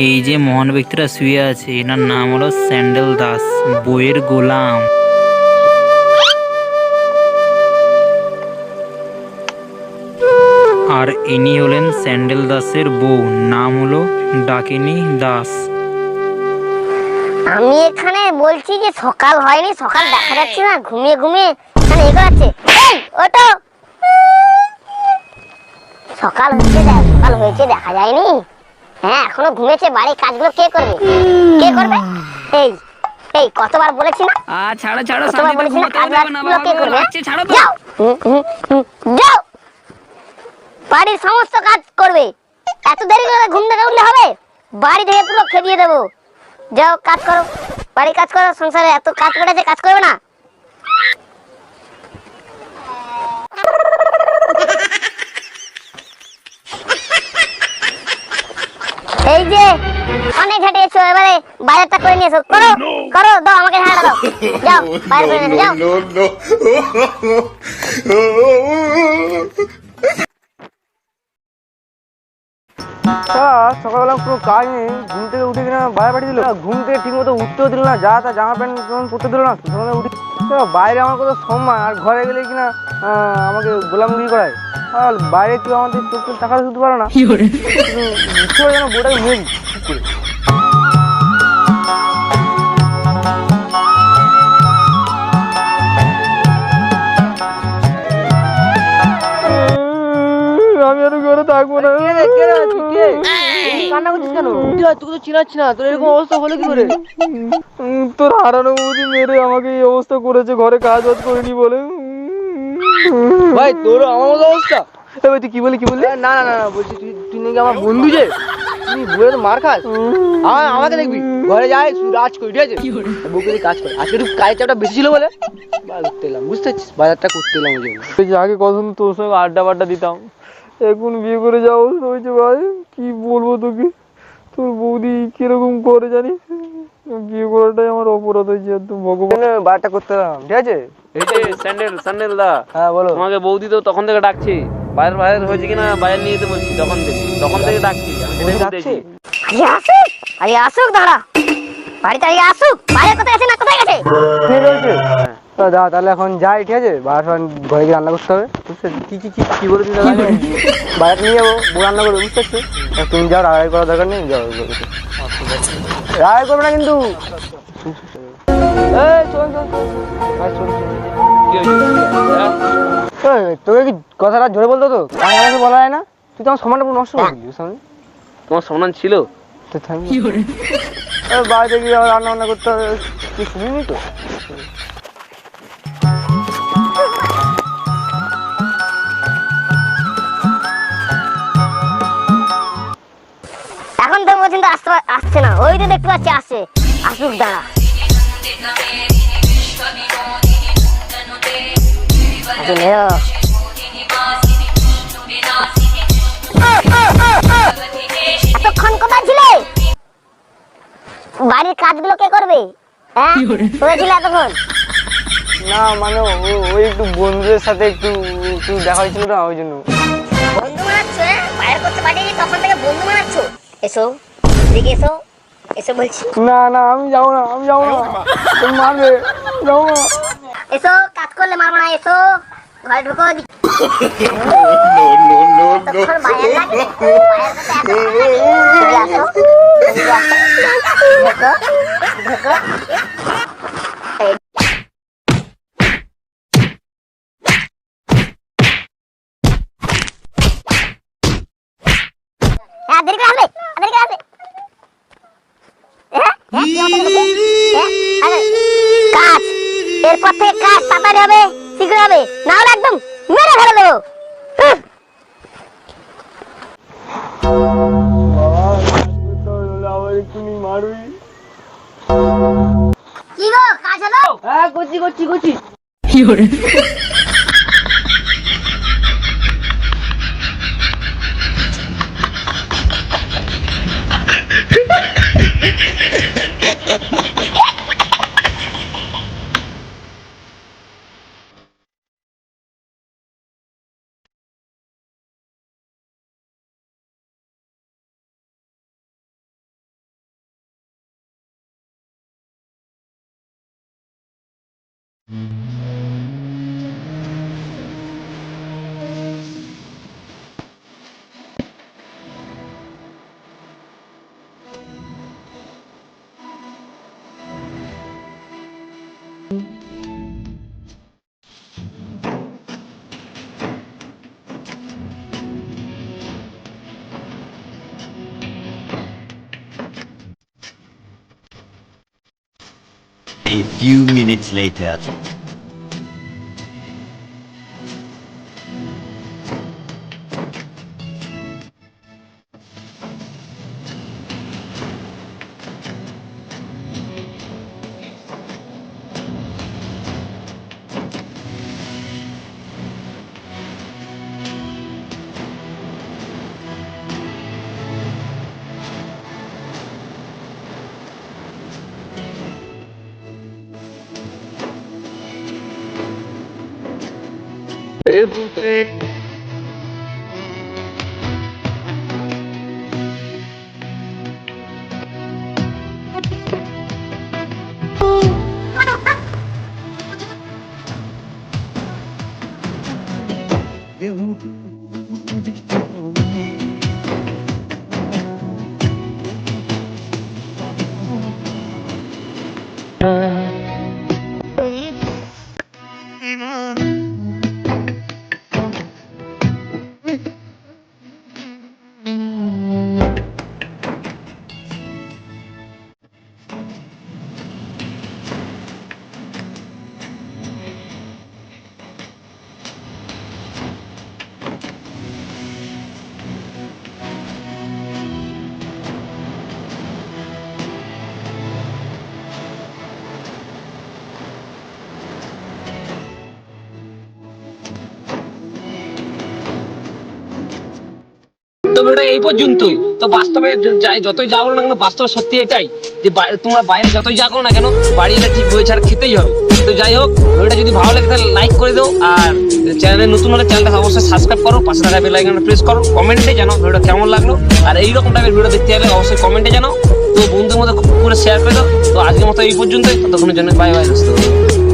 এই যে মহান ব্যক্তিটা শুয়ে আছে, এনার নাম হলো স্যান্ডেল দাস, বইয়ের গোলাম। আর ইনি হলেন স্যান্ডেল দাসের বউ, নাম হলো ডাকিনী দাস। আমি এখানে বলছি যে সকাল হয়নি, সকাল দেখা যাচ্ছে না, ঘুমিয়ে ঘুমিয়ে এখানে এ করাচ্ছে এই ওটো সকাল দেখ সকাল হয়েছে, দেখা যায়নি। হ্যাঁ এখনও ঘুমেছে বাড়ির কাজগুলো কে করবে? কে করবে? এই এই কতবার বলেছি না? আ ছাড়ো ছাড়ো কতবার বলেছি না? কাজ বাজগুলো কে করবে? যাও যাও। বাড়ির সমস্ত কাজ করবে। এত দেরি করে ঘুম থেকে উঠলে হবে? বাড়ি থেকে পুরো খেপিয়ে দেবো। যাও কাজ করো। বাড়ির কাজ করো সংসারে এত কাজ করেছে কাজ করবে না? এই যে অনেক ঘাটে এসো এবারে বাজারটা করে নিয়ে এসো। করো করো দাও আমাকে ঝাড়া দাও। যাও বাইরে করে নিয়ে যাও। সকালবেলা পুরো কাজ নেই ঘুম থেকে উঠে কিনা বাইরে পাঠিয়ে দিল। ঘুম থেকে ঠিক মতো উঠতেও দিল না যা তা জামা প্যান্ট তেমন পরতে দিল না সকালে উঠে বাইরে আমার কত সম্মান আর ঘরে গেলে কিনা আহ, আমাকে গোলামগিরি করায়। আর বাইরে কেউ আমাদের চোখ তাকাতে শুধু পারে না। যেন বউটাকে মেরে দিই আমি আর ঘরে থাকব না। কান্না করছিস কেন? তোকে তো চিনাচ্ছি না। তোর এরকম অবস্থা হলো কি করে? তোর হারানো বৌদি মেরে আমাকে এই অবস্থা করেছে ঘরে কাজ বাজ করিনি বলে। ভাই তোর আমার মতো অবস্থা। ভাই তুই কি বলি কি বললি? না না না না বলছি তুই তুই নাকি আমার বন্ধু যে? তুই তো মার খাস? আমাকে দেখবি? ঘরে যাই রাজ করি ঠিক আছে? বউকে কাজ করে। আজকে একটু কাজের চাপটা বেশি ছিল বলে? করতে এলাম বুঝতে পারছিস? বাজারটা করতে এলাম ওই জন্য। যে আগে কখন তোর সঙ্গে আড্ডা বাড্ডা দিতাম এখন বিয়ে করে যাওয়া অবস্থা হয়েছে ভাই কি বলব তোকে? তোর বৌদি কীরকম করে জানিস? বিয়ে করাটাই আমার অপরাধ হয়েছে একদম ভগবান বারটা করতে এলাম ঠিক আছে? এই যে স্যান্ডেল স্যান্ডেল দা। হ্যাঁ বলো। তোমাকে বৌদি তো তখন থেকে ডাকছি। বাইরে বাইরে হয়েছে কিনা বাইরে নিয়ে যেতে বলছি তখন থেকে তখন থেকে ডাকছি? আরে আসুক আরে আসুক দাঁড়া। বাড়িতে আগে আসুক বাইরে কোথায় আছে না কোথায় গেছে? ঠিক আছে তো দা তাহলে এখন যাই ঠিক আছে? বাইরে সবাই ঘরে গিয়ে রান্না করতে হবে। বুঝতে কি কি কি কি বলে দিতে হবে বাইরে নিয়ে যাব বউ রান্না করবে বুঝতে পারছি? তুমি যাও রাগাই করার দরকার নেই যাও রাগাই করবে না কিন্তু। তোকে কি কথাটা জোরে বলতো তো আমাকে বলা হয় না? তুই তো আমার সমানটা পুরো নষ্ট করে দিলি তোমার সম্মান ছিল? তো থামি বাইরে গিয়ে আবার রান্না বান্না করতে হবে। তুই শুনিনি তো? এখন তো পর্যন্ত আসতে আসছে না। ওই যে দেখতে পাচ্ছি আসে আসুক দাঁড়া। এলো। এতক্ষণ কোথায় ছিলে বাড়ির কাজগুলো কে করবে? হ্যাঁ? কোথায় ছিলে এতক্ষণ? না মানে ওই একটু বন্ধুদের সাথে একটু একটু দেখা হয়েছিল না ওই জন্য। বন্ধু বানাচ্ছ হ্যাঁ বাইরে করতে পাঠিয়েছি তখন থেকে বন্ধু বানাচ্ছ এসো এদিকে এসো। এসো বলছি? না না আমি যাব না আমি যাব না। তুমি মারবে যাব না। এসো কাজ করলে মারবো না এসো। ঘরে ঢুকো ঢুকো হ্যাঁ করছি করছি করছি Mm-hmm. Few minutes later. তো ভিডিও এই পর্যন্তই। তো বাস্তবে যাই যতই যাব না কেন, বাস্তবে সত্যি এটাই যে তোমরা বাইরে যতই যাব না কেন, বাড়ি এটা ঠিক বই ছাড়া খেতেই হবে। তো যাই হোক, ভিডিওটা যদি ভালো লাগে তাহলে লাইক করে দাও আর চ্যানেলে নতুন হলে চ্যানেলটা অবশ্যই সাবস্ক্রাইব করো, পাশে থাকা বেল আইকনটা প্রেস করো কমেন্টে জানাও ভিডিওটা কেমন লাগল। আর এইরকম টাইপের ভিডিও দেখতে হলে অবশ্যই কমেন্টে জানাও। তো বন্ধুদের মধ্যে খুব করে শেয়ার করে দাও। তো আজকের মতো এই পর্যন্তই, ততক্ষণের জন্য বাই বাই দোস্ত